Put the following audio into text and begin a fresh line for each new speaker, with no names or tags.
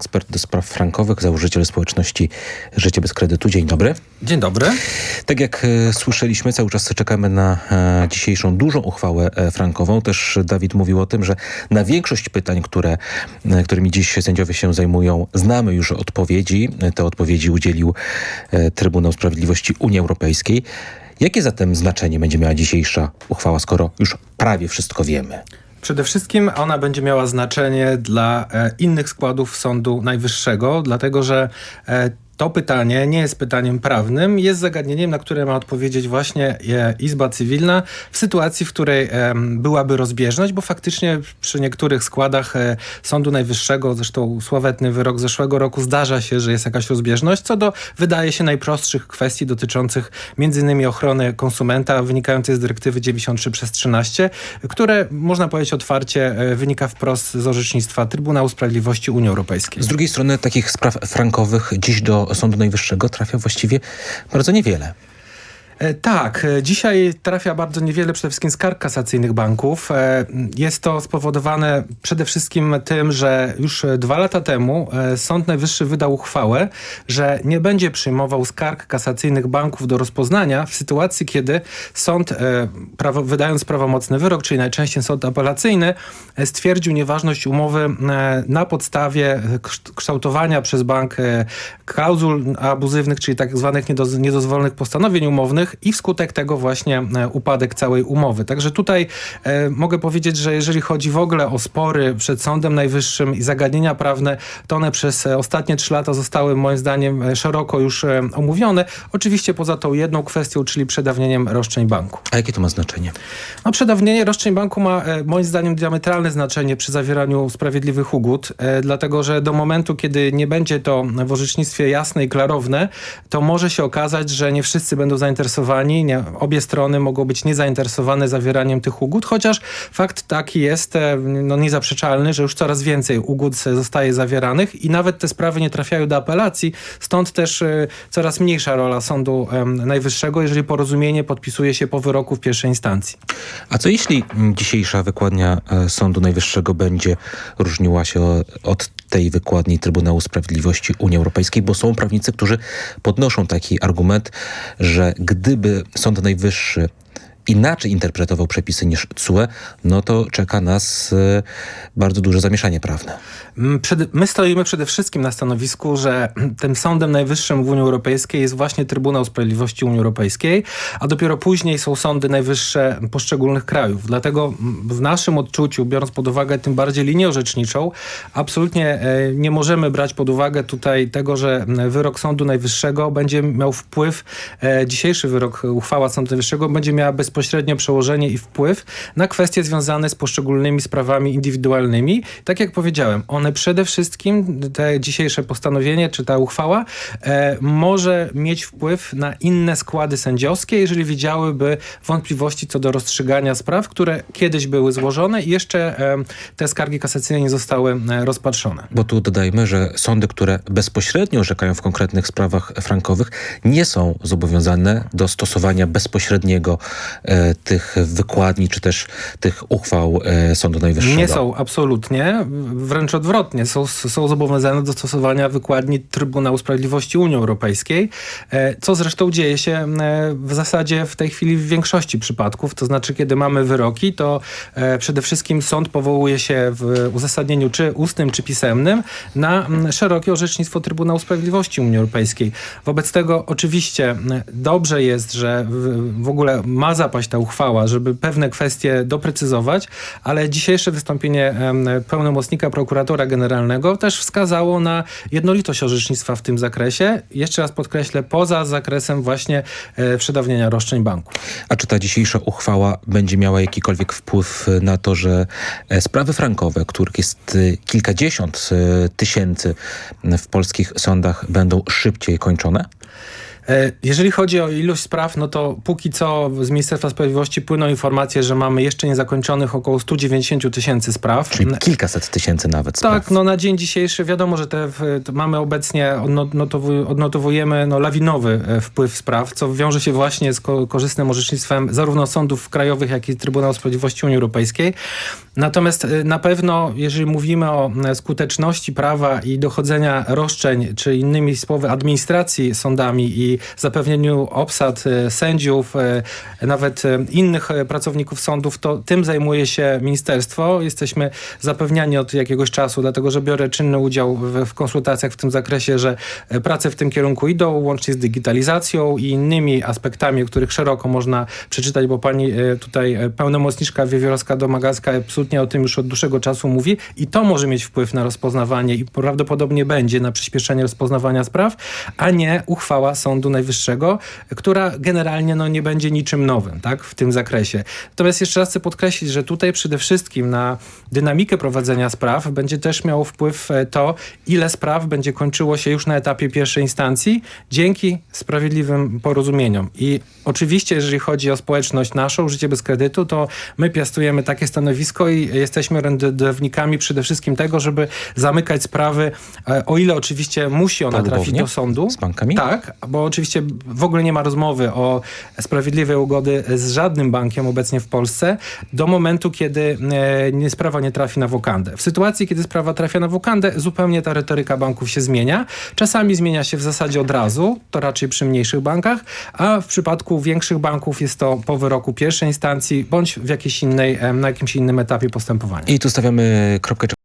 ekspert do spraw frankowych, założyciel społeczności Życie bez kredytu. Dzień dobry.
Dzień dobry.
Tak jak e, słyszeliśmy, cały czas czekamy na e, dzisiejszą dużą uchwałę e, frankową. Też Dawid mówił o tym, że na większość pytań, które, e, którymi dziś sędziowie się zajmują, znamy już odpowiedzi. Te odpowiedzi udzielił e, Trybunał Sprawiedliwości Unii Europejskiej. Jakie zatem znaczenie będzie miała dzisiejsza uchwała, skoro już prawie wszystko wiemy?
Przede wszystkim ona będzie miała znaczenie dla e, innych składów Sądu Najwyższego, dlatego że e, to pytanie nie jest pytaniem prawnym, jest zagadnieniem, na które ma odpowiedzieć właśnie e, Izba Cywilna w sytuacji, w której byłaby rozbieżność, bo faktycznie przy niektórych składach e, Sądu Najwyższego, zresztą sławetny wyrok zeszłego roku, zdarza się, że jest jakaś rozbieżność, co do wydaje się najprostszych kwestii dotyczących m.in. ochrony konsumenta wynikającej z dyrektywy 93 przez 13, które można powiedzieć otwarcie e, wynika wprost z orzecznictwa Trybunału Sprawiedliwości Unii Europejskiej.
Z drugiej strony takich spraw frankowych dziś do Sądu Najwyższego trafia właściwie bardzo niewiele.
E, Tak, e, dzisiaj trafia bardzo niewiele przede wszystkim skarg kasacyjnych banków. E, Jest to spowodowane przede wszystkim tym, że już dwa lata temu Sąd Najwyższy wydał uchwałę, że nie będzie przyjmował skarg kasacyjnych banków do rozpoznania w sytuacji, kiedy sąd, prawo, wydając prawomocny wyrok, czyli najczęściej sąd apelacyjny, stwierdził nieważność umowy na podstawie kszt- kształtowania przez bank klauzul abuzywnych, czyli tak zwanych niedoz- niedozwolonych postanowień umownych i wskutek tego właśnie e, upadek całej umowy. Także tutaj e, mogę powiedzieć, że jeżeli chodzi w ogóle o spory przed Sądem Najwyższym i zagadnienia prawne, to one przez e, ostatnie trzy lata zostały moim zdaniem szeroko już omówione. Oczywiście poza tą jedną kwestią, czyli przedawnieniem roszczeń banku.
A jakie to ma znaczenie?
No, przedawnienie roszczeń banku ma moim zdaniem diametralne znaczenie przy zawieraniu sprawiedliwych ugód, dlatego że do momentu, kiedy nie będzie to w orzecznictwie jasne i klarowne, to może się okazać, że nie wszyscy będą zainteresowani, nie, obie strony mogą być niezainteresowane zawieraniem tych ugód, chociaż fakt taki jest e, no, niezaprzeczalny, że już coraz więcej ugód zostaje zawieranych i nawet te sprawy nie trafiają do apelacji, stąd też e, coraz mniejsza rola Sądu Najwyższego, jeżeli porozumienie podpisuje się po wyroku w pierwszej instancji.
A co jeśli dzisiejsza wykładnia e, Sądu Najwyższego będzie różniła się od tej wykładni Trybunału Sprawiedliwości Unii Europejskiej? Bo są prawnicy, którzy podnoszą taki argument, że gdyby Sąd Najwyższy inaczej interpretował przepisy niż CUE, no to czeka nas e, bardzo duże zamieszanie prawne.
Mm, my stoimy przede wszystkim na stanowisku, że tym sądem najwyższym w Unii Europejskiej jest właśnie Trybunał Sprawiedliwości Unii Europejskiej, a dopiero później są sądy najwyższe poszczególnych krajów. Dlatego mm, w naszym odczuciu, biorąc pod uwagę tym bardziej linię orzeczniczą, absolutnie e, nie możemy brać pod uwagę tutaj tego, że mm, wyrok Sądu Najwyższego będzie miał wpływ, e, dzisiejszy wyrok, uchwała Sądu Najwyższego będzie miała bezpośrednio przełożenie i wpływ na kwestie związane z poszczególnymi sprawami indywidualnymi. Tak jak powiedziałem, one przede wszystkim, te dzisiejsze postanowienie czy ta uchwała e, może mieć wpływ na inne składy sędziowskie, jeżeli widziałyby wątpliwości co do rozstrzygania spraw, które kiedyś były złożone i jeszcze e, te skargi kasacyjne nie zostały e, rozpatrzone.
Bo tu dodajmy, że sądy, które bezpośrednio orzekają w konkretnych sprawach frankowych, nie są zobowiązane do stosowania bezpośredniego e, tych wykładni, czy też tych uchwał e, Sądu Najwyższego.
Nie są absolutnie, wręcz odwrotnie. Są, są zobowiązane do stosowania wykładni Trybunału Sprawiedliwości Unii Europejskiej, e, co zresztą dzieje się e, w zasadzie w tej chwili w większości przypadków. To znaczy, kiedy mamy wyroki, to e, przede wszystkim sąd powołuje się w uzasadnieniu czy ustnym, czy pisemnym na szerokie orzecznictwo Trybunału Sprawiedliwości Unii Europejskiej. Wobec tego oczywiście dobrze jest, że w, ogóle ma zapaść ta uchwała, żeby pewne kwestie doprecyzować, ale dzisiejsze wystąpienie pełnomocnika prokuratora generalnego też wskazało na jednolitość orzecznictwa w tym zakresie. Jeszcze raz podkreślę, poza zakresem właśnie e, przedawnienia roszczeń banku.
A czy ta dzisiejsza uchwała będzie miała jakikolwiek wpływ na to, że e, sprawy frankowe, których jest e, kilkadziesiąt tysięcy w polskich sądach, będą szybciej kończone?
E, Jeżeli chodzi o ilość spraw, no to póki co z Ministerstwa Sprawiedliwości płyną informacje, że mamy jeszcze niezakończonych około 190 tysięcy spraw.
Czyli kilkaset tysięcy nawet spraw.
Tak, no na dzień dzisiejszy wiadomo, że te mamy obecnie, odnotowu- odnotowujemy no, lawinowy e, wpływ spraw, co wiąże się właśnie z ko- korzystnym orzecznictwem zarówno sądów krajowych, jak i Trybunału Sprawiedliwości Unii Europejskiej. Natomiast e, na pewno, jeżeli mówimy o skuteczności prawa i dochodzenia roszczeń, czy innymi słowy administracji sądami i zapewnieniu obsad e, sędziów, e, nawet e, innych pracowników sądów, to tym zajmuje się ministerstwo. Jesteśmy zapewniani od jakiegoś czasu, dlatego że biorę czynny udział w, w konsultacjach w tym zakresie, że prace w tym kierunku idą, łącznie z digitalizacją i innymi aspektami, o których szeroko można przeczytać, bo pani tutaj pełnomocniczka Wiewiórowska-Domagacka absolutnie o tym już od dłuższego czasu mówi i to może mieć wpływ na rozpoznawanie i prawdopodobnie będzie na przyspieszenie rozpoznawania spraw, a nie uchwała Sądu Najwyższego, która generalnie no, nie będzie niczym nowym tak, w tym zakresie. Natomiast jeszcze raz chcę podkreślić, że tutaj przede wszystkim na dynamikę prowadzenia spraw będzie też miało wpływ e, to, ile spraw będzie kończyło się już na etapie pierwszej instancji dzięki sprawiedliwym porozumieniom. I oczywiście, jeżeli chodzi o społeczność naszą, życie bez kredytu, to my piastujemy takie stanowisko i jesteśmy orędownikami przede wszystkim tego, żeby zamykać sprawy, e, o ile oczywiście musi ona trafić do sądu.
Z bankami?
Tak, bo oczywiście w ogóle nie ma rozmowy o sprawiedliwej ugody z żadnym bankiem obecnie w Polsce do momentu, kiedy e, nie, sprawa nie trafi na wokandę. W sytuacji, kiedy sprawa trafia na wokandę, zupełnie ta retoryka banków się zmienia. Czasami zmienia się w zasadzie od razu, to raczej przy mniejszych bankach, a w przypadku większych banków jest to po wyroku pierwszej instancji bądź w jakiejś innej, em, na jakimś innym etapie postępowania.
I tu stawiamy kropkę